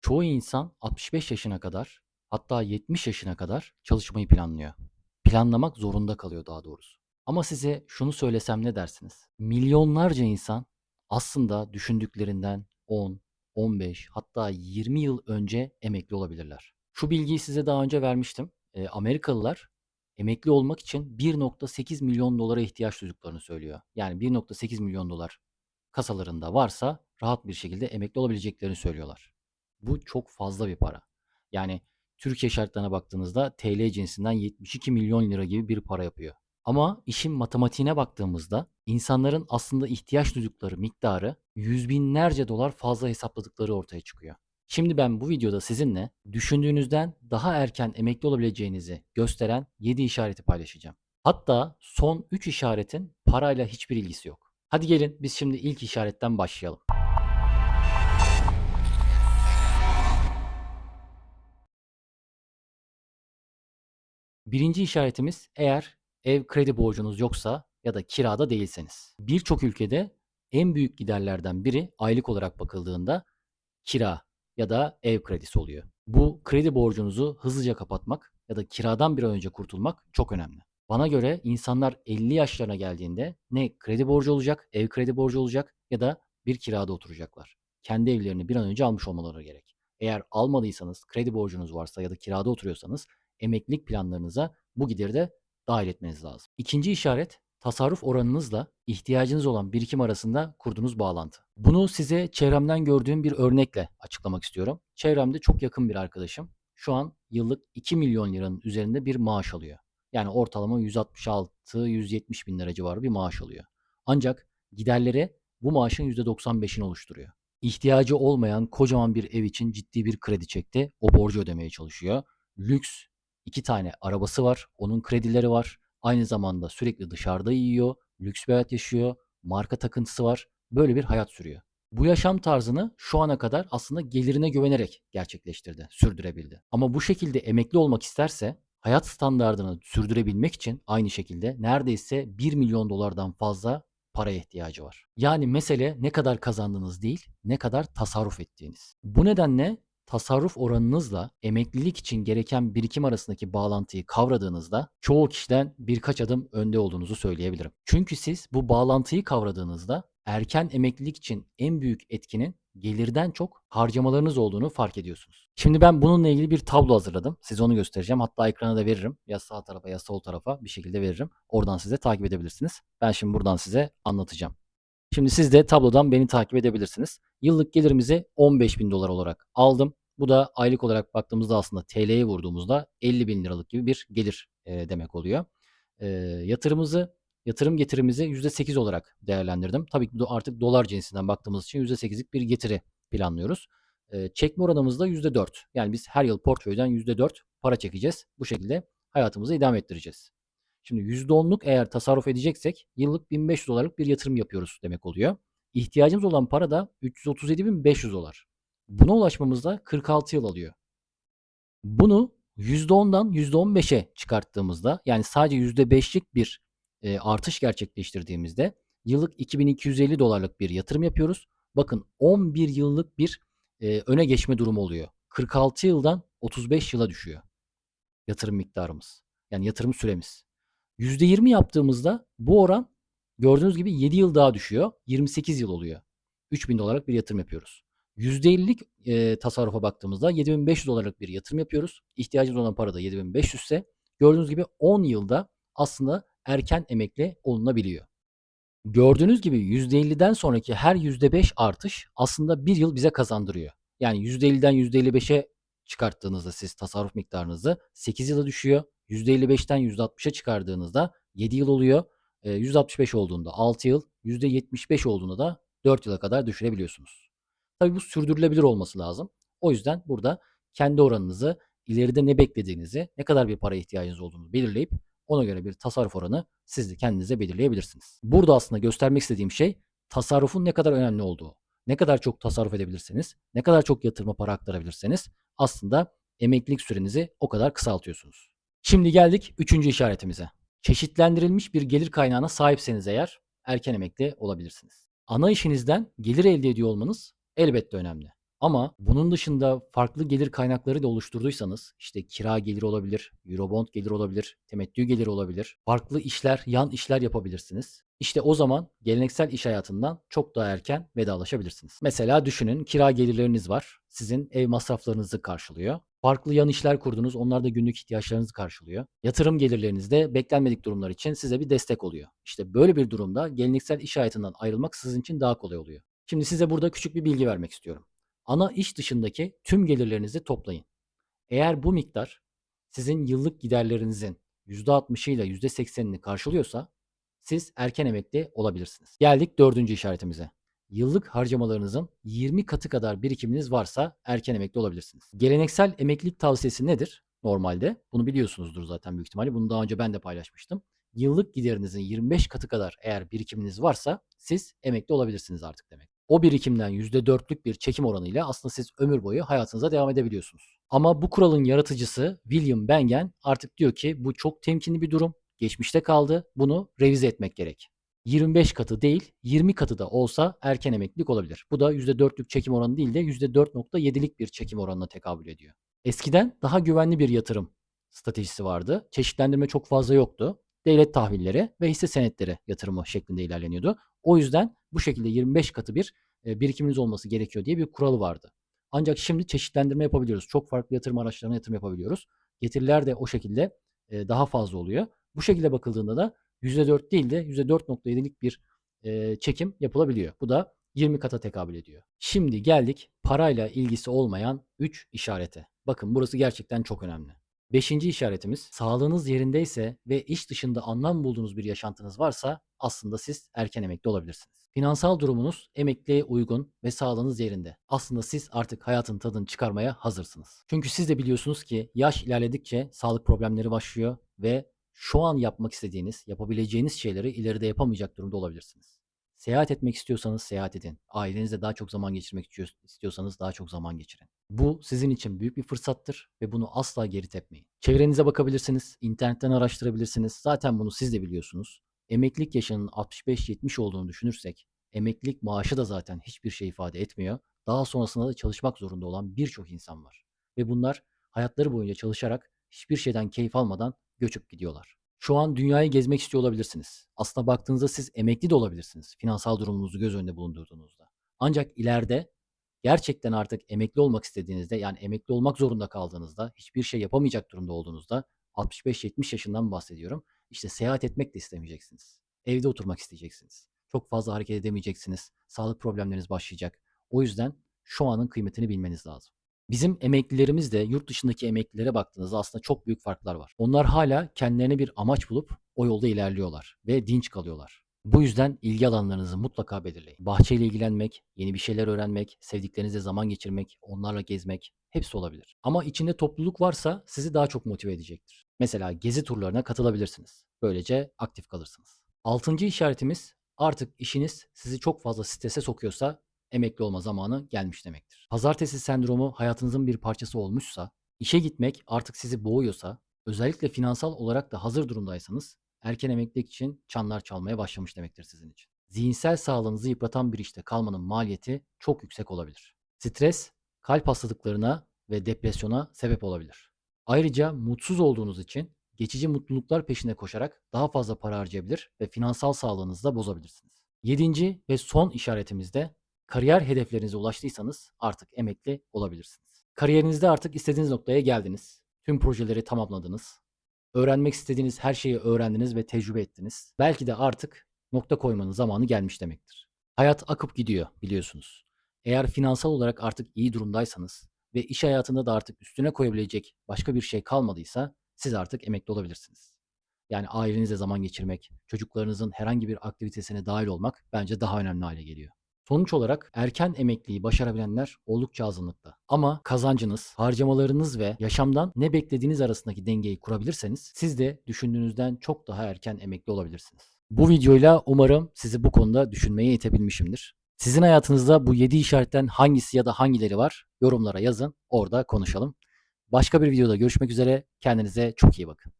Çoğu insan 65 yaşına kadar hatta 70 yaşına kadar çalışmayı planlıyor. Planlamak zorunda kalıyor daha doğrusu. Ama size şunu söylesem ne dersiniz? Milyonlarca insan aslında düşündüklerinden 10, 15 hatta 20 yıl önce emekli olabilirler. Şu bilgiyi size daha önce vermiştim. Eee, Amerikalılar emekli olmak için 1.8 milyon dolara ihtiyaç duyduklarını söylüyor. Yani 1.8 milyon dolar kasalarında varsa rahat bir şekilde emekli olabileceklerini söylüyorlar. Bu çok fazla bir para. Yani Türkiye şartlarına baktığınızda TL cinsinden 72 milyon lira gibi bir para yapıyor. Ama işin matematiğine baktığımızda insanların aslında ihtiyaç duydukları miktarı yüz binlerce dolar fazla hesapladıkları ortaya çıkıyor. Şimdi ben bu videoda sizinle düşündüğünüzden daha erken emekli olabileceğinizi gösteren 7 işareti paylaşacağım. Hatta son 3 işaretin parayla hiçbir ilgisi yok. Hadi gelin biz şimdi ilk işaretten başlayalım. Birinci işaretimiz eğer ev kredi borcunuz yoksa ya da kirada değilseniz. Birçok ülkede en büyük giderlerden biri aylık olarak bakıldığında kira ya da ev kredisi oluyor. Bu kredi borcunuzu hızlıca kapatmak ya da kiradan bir an önce kurtulmak çok önemli. Bana göre insanlar 50 yaşlarına geldiğinde ne kredi borcu olacak, ev kredi borcu olacak ya da bir kirada oturacaklar. Kendi evlerini bir an önce almış olmaları gerek. Eğer almadıysanız, kredi borcunuz varsa ya da kirada oturuyorsanız emeklilik planlarınıza bu gideri de dahil etmeniz lazım. İkinci işaret tasarruf oranınızla ihtiyacınız olan birikim arasında kurduğunuz bağlantı. Bunu size çevremden gördüğüm bir örnekle açıklamak istiyorum. Çevremde çok yakın bir arkadaşım şu an yıllık 2 milyon liranın üzerinde bir maaş alıyor. Yani ortalama 166-170 bin lira civarı bir maaş alıyor. Ancak giderleri bu maaşın %95'ini oluşturuyor. İhtiyacı olmayan kocaman bir ev için ciddi bir kredi çekti. O borcu ödemeye çalışıyor. Lüks iki tane arabası var. Onun kredileri var. Aynı zamanda sürekli dışarıda yiyor. Lüks bir hayat yaşıyor. Marka takıntısı var. Böyle bir hayat sürüyor. Bu yaşam tarzını şu ana kadar aslında gelirine güvenerek gerçekleştirdi, sürdürebildi. Ama bu şekilde emekli olmak isterse hayat standardını sürdürebilmek için aynı şekilde neredeyse 1 milyon dolardan fazla paraya ihtiyacı var. Yani mesele ne kadar kazandığınız değil, ne kadar tasarruf ettiğiniz. Bu nedenle tasarruf oranınızla emeklilik için gereken birikim arasındaki bağlantıyı kavradığınızda çoğu kişiden birkaç adım önde olduğunuzu söyleyebilirim. Çünkü siz bu bağlantıyı kavradığınızda erken emeklilik için en büyük etkinin gelirden çok harcamalarınız olduğunu fark ediyorsunuz. Şimdi ben bununla ilgili bir tablo hazırladım. Size onu göstereceğim. Hatta ekrana da veririm. Ya sağ tarafa ya sol tarafa bir şekilde veririm. Oradan size takip edebilirsiniz. Ben şimdi buradan size anlatacağım. Şimdi siz de tablodan beni takip edebilirsiniz. Yıllık gelirimizi 15 bin dolar olarak aldım. Bu da aylık olarak baktığımızda aslında TL'ye vurduğumuzda 50 bin liralık gibi bir gelir e, demek oluyor. E, yatırımımızı, yatırım getirimizi %8 olarak değerlendirdim. Tabii ki artık dolar cinsinden baktığımız için %8'lik bir getiri planlıyoruz. E, çekme oranımız da %4. Yani biz her yıl portföyden %4 para çekeceğiz. Bu şekilde hayatımızı idame ettireceğiz. Şimdi %10'luk eğer tasarruf edeceksek yıllık 1500 dolarlık bir yatırım yapıyoruz demek oluyor. İhtiyacımız olan para da 337.500 dolar. Buna ulaşmamızda 46 yıl alıyor. Bunu %10'dan %15'e çıkarttığımızda yani sadece %5'lik bir e, artış gerçekleştirdiğimizde yıllık 2250 dolarlık bir yatırım yapıyoruz. Bakın 11 yıllık bir e, öne geçme durumu oluyor. 46 yıldan 35 yıla düşüyor yatırım miktarımız. Yani yatırım süremiz. %20 yaptığımızda bu oran gördüğünüz gibi 7 yıl daha düşüyor. 28 yıl oluyor. 3000 dolarlık bir yatırım yapıyoruz. %50'lik e, tasarrufa baktığımızda 7500 dolarlık bir yatırım yapıyoruz. İhtiyacımız olan para da 7500 ise gördüğünüz gibi 10 yılda aslında erken emekli olunabiliyor. Gördüğünüz gibi %50'den sonraki her %5 artış aslında bir yıl bize kazandırıyor. Yani %50'den %55'e çıkarttığınızda siz tasarruf miktarınızı 8 yıla düşüyor. %55'ten %60'a çıkardığınızda 7 yıl oluyor. E, %65 olduğunda 6 yıl, %75 olduğunda da 4 yıla kadar düşürebiliyorsunuz. Tabii bu sürdürülebilir olması lazım. O yüzden burada kendi oranınızı, ileride ne beklediğinizi, ne kadar bir para ihtiyacınız olduğunu belirleyip ona göre bir tasarruf oranı siz de kendinize belirleyebilirsiniz. Burada aslında göstermek istediğim şey tasarrufun ne kadar önemli olduğu. Ne kadar çok tasarruf edebilirseniz, ne kadar çok yatırıma para aktarabilirseniz aslında emeklilik sürenizi o kadar kısaltıyorsunuz. Şimdi geldik üçüncü işaretimize. Çeşitlendirilmiş bir gelir kaynağına sahipseniz eğer erken emekli olabilirsiniz. Ana işinizden gelir elde ediyor olmanız elbette önemli. Ama bunun dışında farklı gelir kaynakları da oluşturduysanız işte kira geliri olabilir, Eurobond geliri olabilir, temettü geliri olabilir. Farklı işler, yan işler yapabilirsiniz. İşte o zaman geleneksel iş hayatından çok daha erken vedalaşabilirsiniz. Mesela düşünün kira gelirleriniz var. Sizin ev masraflarınızı karşılıyor. Farklı yan işler kurdunuz. Onlar da günlük ihtiyaçlarınızı karşılıyor. Yatırım gelirleriniz de beklenmedik durumlar için size bir destek oluyor. İşte böyle bir durumda geleneksel iş hayatından ayrılmak sizin için daha kolay oluyor. Şimdi size burada küçük bir bilgi vermek istiyorum. Ana iş dışındaki tüm gelirlerinizi toplayın. Eğer bu miktar sizin yıllık giderlerinizin %60'ı ile %80'ini karşılıyorsa siz erken emekli olabilirsiniz. Geldik dördüncü işaretimize. Yıllık harcamalarınızın 20 katı kadar birikiminiz varsa erken emekli olabilirsiniz. Geleneksel emeklilik tavsiyesi nedir? Normalde bunu biliyorsunuzdur zaten büyük ihtimalle. Bunu daha önce ben de paylaşmıştım. Yıllık giderinizin 25 katı kadar eğer birikiminiz varsa siz emekli olabilirsiniz artık demek. O birikimden %4'lük bir çekim oranıyla aslında siz ömür boyu hayatınıza devam edebiliyorsunuz. Ama bu kuralın yaratıcısı William Bengen artık diyor ki bu çok temkinli bir durum. Geçmişte kaldı. Bunu revize etmek gerek. 25 katı değil 20 katı da olsa erken emeklilik olabilir. Bu da %4'lük çekim oranı değil de %4.7'lik bir çekim oranına tekabül ediyor. Eskiden daha güvenli bir yatırım stratejisi vardı. Çeşitlendirme çok fazla yoktu. Devlet tahvilleri ve hisse senetleri yatırımı şeklinde ilerleniyordu. O yüzden bu şekilde 25 katı bir e, birikiminiz olması gerekiyor diye bir kuralı vardı. Ancak şimdi çeşitlendirme yapabiliyoruz. Çok farklı yatırım araçlarına yatırım yapabiliyoruz. Getiriler de o şekilde e, daha fazla oluyor. Bu şekilde bakıldığında da %4 değil de %4.7'lik bir e, çekim yapılabiliyor. Bu da 20 kata tekabül ediyor. Şimdi geldik parayla ilgisi olmayan 3 işarete. Bakın burası gerçekten çok önemli. Beşinci işaretimiz sağlığınız yerindeyse ve iş dışında anlam bulduğunuz bir yaşantınız varsa aslında siz erken emekli olabilirsiniz. Finansal durumunuz emekliye uygun ve sağlığınız yerinde. Aslında siz artık hayatın tadını çıkarmaya hazırsınız. Çünkü siz de biliyorsunuz ki yaş ilerledikçe sağlık problemleri başlıyor ve şu an yapmak istediğiniz, yapabileceğiniz şeyleri ileride yapamayacak durumda olabilirsiniz. Seyahat etmek istiyorsanız seyahat edin. Ailenizle daha çok zaman geçirmek istiyorsanız daha çok zaman geçirin. Bu sizin için büyük bir fırsattır ve bunu asla geri tepmeyin. Çevrenize bakabilirsiniz, internetten araştırabilirsiniz. Zaten bunu siz de biliyorsunuz. Emeklilik yaşının 65-70 olduğunu düşünürsek, emeklilik maaşı da zaten hiçbir şey ifade etmiyor. Daha sonrasında da çalışmak zorunda olan birçok insan var. Ve bunlar hayatları boyunca çalışarak hiçbir şeyden keyif almadan göçüp gidiyorlar. Şu an dünyayı gezmek istiyor olabilirsiniz. Aslında baktığınızda siz emekli de olabilirsiniz. Finansal durumunuzu göz önünde bulundurduğunuzda. Ancak ileride gerçekten artık emekli olmak istediğinizde yani emekli olmak zorunda kaldığınızda hiçbir şey yapamayacak durumda olduğunuzda 65-70 yaşından bahsediyorum. İşte seyahat etmek de istemeyeceksiniz. Evde oturmak isteyeceksiniz. Çok fazla hareket edemeyeceksiniz. Sağlık problemleriniz başlayacak. O yüzden şu anın kıymetini bilmeniz lazım. Bizim emeklilerimiz de yurt dışındaki emeklilere baktığınızda aslında çok büyük farklar var. Onlar hala kendilerine bir amaç bulup o yolda ilerliyorlar ve dinç kalıyorlar. Bu yüzden ilgi alanlarınızı mutlaka belirleyin. Bahçeyle ilgilenmek, yeni bir şeyler öğrenmek, sevdiklerinizle zaman geçirmek, onlarla gezmek hepsi olabilir. Ama içinde topluluk varsa sizi daha çok motive edecektir. Mesela gezi turlarına katılabilirsiniz. Böylece aktif kalırsınız. Altıncı işaretimiz artık işiniz sizi çok fazla strese sokuyorsa emekli olma zamanı gelmiş demektir. Pazartesi sendromu hayatınızın bir parçası olmuşsa, işe gitmek artık sizi boğuyorsa, özellikle finansal olarak da hazır durumdaysanız erken emeklilik için çanlar çalmaya başlamış demektir sizin için. Zihinsel sağlığınızı yıpratan bir işte kalmanın maliyeti çok yüksek olabilir. Stres, kalp hastalıklarına ve depresyona sebep olabilir. Ayrıca mutsuz olduğunuz için geçici mutluluklar peşine koşarak daha fazla para harcayabilir ve finansal sağlığınızı da bozabilirsiniz. Yedinci ve son işaretimizde kariyer hedeflerinize ulaştıysanız artık emekli olabilirsiniz. Kariyerinizde artık istediğiniz noktaya geldiniz. Tüm projeleri tamamladınız. Öğrenmek istediğiniz her şeyi öğrendiniz ve tecrübe ettiniz. Belki de artık nokta koymanın zamanı gelmiş demektir. Hayat akıp gidiyor biliyorsunuz. Eğer finansal olarak artık iyi durumdaysanız ve iş hayatında da artık üstüne koyabilecek başka bir şey kalmadıysa siz artık emekli olabilirsiniz. Yani ailenizle zaman geçirmek, çocuklarınızın herhangi bir aktivitesine dahil olmak bence daha önemli hale geliyor. Sonuç olarak erken emekliyi başarabilenler oldukça azınlıkta. Ama kazancınız, harcamalarınız ve yaşamdan ne beklediğiniz arasındaki dengeyi kurabilirseniz siz de düşündüğünüzden çok daha erken emekli olabilirsiniz. Bu videoyla umarım sizi bu konuda düşünmeye itebilmişimdir. Sizin hayatınızda bu 7 işaretten hangisi ya da hangileri var? Yorumlara yazın, orada konuşalım. Başka bir videoda görüşmek üzere. Kendinize çok iyi bakın.